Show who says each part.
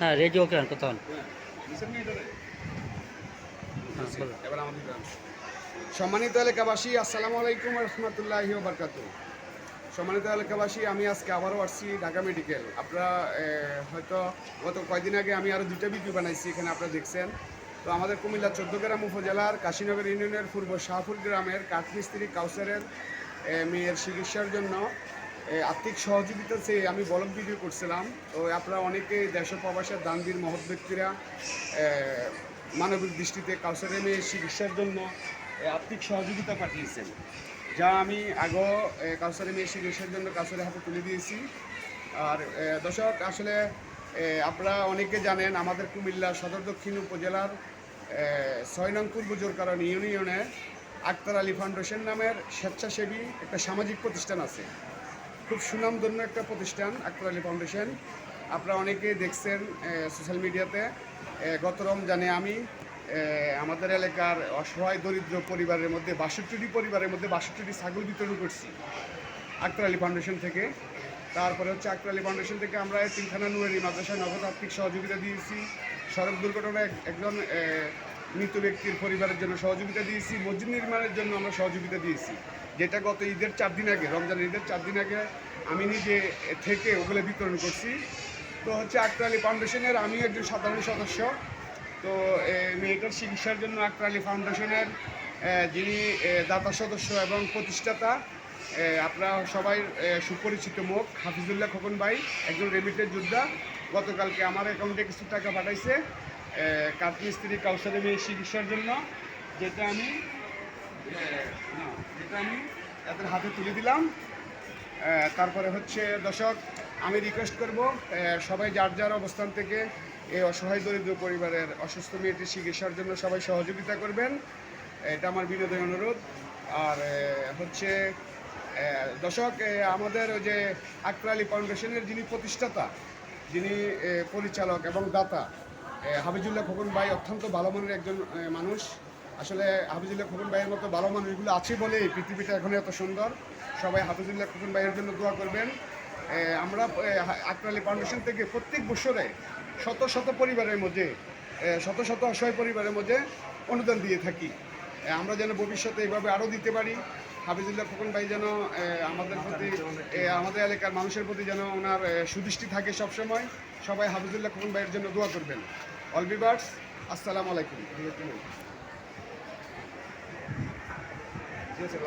Speaker 1: হ্যাঁ রেডিও কেন কথা হন
Speaker 2: এবার আমাদের সম্মানিত এলাকাবাসী, আসসালামু আলাইকুম রহমতুল্লাহি বারকাত সম্মানিত এলাকাবাসী, আমি আজকে আবারও আসছি ঢাকা মেডিকেল। আপনারা হয়তো গত কয়েকদিন আগে আমি আরও দুটো ভিডিও বানাইছি, এখানে আপনারা দেখছেন। তো আমাদের কুমিল্লা চোদ্দগ্রাম উপজেলার কাশীনগর ইউনিয়নের পূর্ব শাহপুর গ্রামের কাঠমিস্ত্রি কাউসারের মেয়ের চিকিৎসার জন্য আর্থিক সহযোগিতা চেয়ে আমি বলক ভিডিও করছিলাম। তো আপনারা অনেকেই দেশ প্রবাসের দানবীর মহৎ ব্যক্তিরা মানবিক দৃষ্টিতে কাউসারের মেয়ের চিকিৎসার জন্য আর্থিক সহযোগিতা পাঠিয়েছেন। যা আমি আগেও এ, কাউসারের মেয়ের চিকিৎসার জন্য কাউসারের হাতে তুলে দিয়েছি। আর দর্শক আসলে আপনারা অনেকে জানেন আমাদের কুমিল্লা সদর দক্ষিণ উপজেলার ছয় নং পূর্ব জোরকারণ ইউনিয়নে আক্তার আলী ফাউন্ডেশন নামের স্বেচ্ছাসেবী একটা সামাজিক প্রতিষ্ঠান আছে। খুব সুনামধন্য একটা প্রতিষ্ঠান, আক্তার আলী ফাউন্ডেশন আপনারা অনেকেই দেখছেন সোশ্যাল মিডিয়াতে গত রমজানে আমি আমাদের এলাকার অসহায় দরিদ্র পরিবারের মধ্যে, বাষট্টিটি পরিবারের মধ্যে বাষট্টিটি ছাগল বিতরণ করছি, আক্তার আলী ফাউন্ডেশন থেকে। তারপরে হচ্ছে আক্তার আলী ফাউন্ডেশন থেকে আমরা তিনখানা নুয়ারি মাদ্রাসায় নগদ আর্থিক সহযোগিতা দিয়েছি। সড়ক দুর্ঘটনায় একজন মৃত ব্যক্তির পরিবারের জন্য সহযোগিতা দিয়েছি, মসজিদ নির্মাণের জন্য আমরা সহযোগিতা দিয়েছি। যেটা গত ঈদের চার দিন আগে রমজান ঈদের চার দিন আগে আমি নিজে থেকে ওগুলো বিতরণ করছি। তো হচ্ছে আক্তার আলী ফাউন্ডেশনের আমি একজন সাধারণ সদস্য। তো মেয়েটার চিকিৎসার জন্য আক্তার আলী ফাউন্ডেশনের যিনি দাতা সদস্য এবং প্রতিষ্ঠাতা আপনারা সবাই সুপরিচিত মুখ, হাফিজুল্লাহ খোকন ভাই, একজন রেমিটেড যোদ্ধা। গতকালকে আমার অ্যাকাউন্টে কিছু টাকা পাঠাইছে। কাঠমিস্ত্রি কাউসারে মেয়ে চিকিৎসার জন্য, যেটা আমি যেটা আমি তাদের হাতে তুলে দিলাম। তারপরে হচ্ছে, দর্শক, আমি রিকোয়েস্ট করব সবাই যার যার অবস্থান থেকে এই অসহায় দরিদ্র পরিবারের অসুস্থ মেয়েটির চিকিৎসার জন্য সবাই সহযোগিতা করবেন। এটা আমার বিনোদন অনুরোধ। আর হচ্ছে দর্শক আমাদের ওই যে আক্তার আলী ফাউন্ডেশনের যিনি প্রতিষ্ঠাতা, যিনি পরিচালক এবং দাতা হাবিজুল্লাহ খোকন ভাই অত্যন্ত ভালো মনের একজন মানুষ। আসলে হাবিজুল্লাহ খোকন ভাইয়ের মতো ভালো মানুষগুলো আছে বলে এই পৃথিবীটা এখন এত সুন্দর। সবাই হাফিজুল্লাহ খোকন ভাইয়ের জন্য দোয়া করবেন। আমরা আকরালি ফাউন্ডেশন থেকে প্রত্যেক বছরে শত শত পরিবারের মধ্যে শত শত অসহায় পরিবারের মধ্যে অনুদান দিয়ে থাকি। আমরা যেন ভবিষ্যতে এইভাবে আরও দিতে পারি। হাফিজুল্লাহ ফুকুন ভাই যেন আমাদের প্রতি আমাদের এলাকার মানুষের প্রতি যেন ওনার সুদৃষ্টি থাকে সবসময়। সবাই হাফিজুল্লাহ ফুকুন ভাইয়ের জন্য দোয়া করবেন। অল বিভার্স আসসালামু আলাইকুম। ঠিক আছে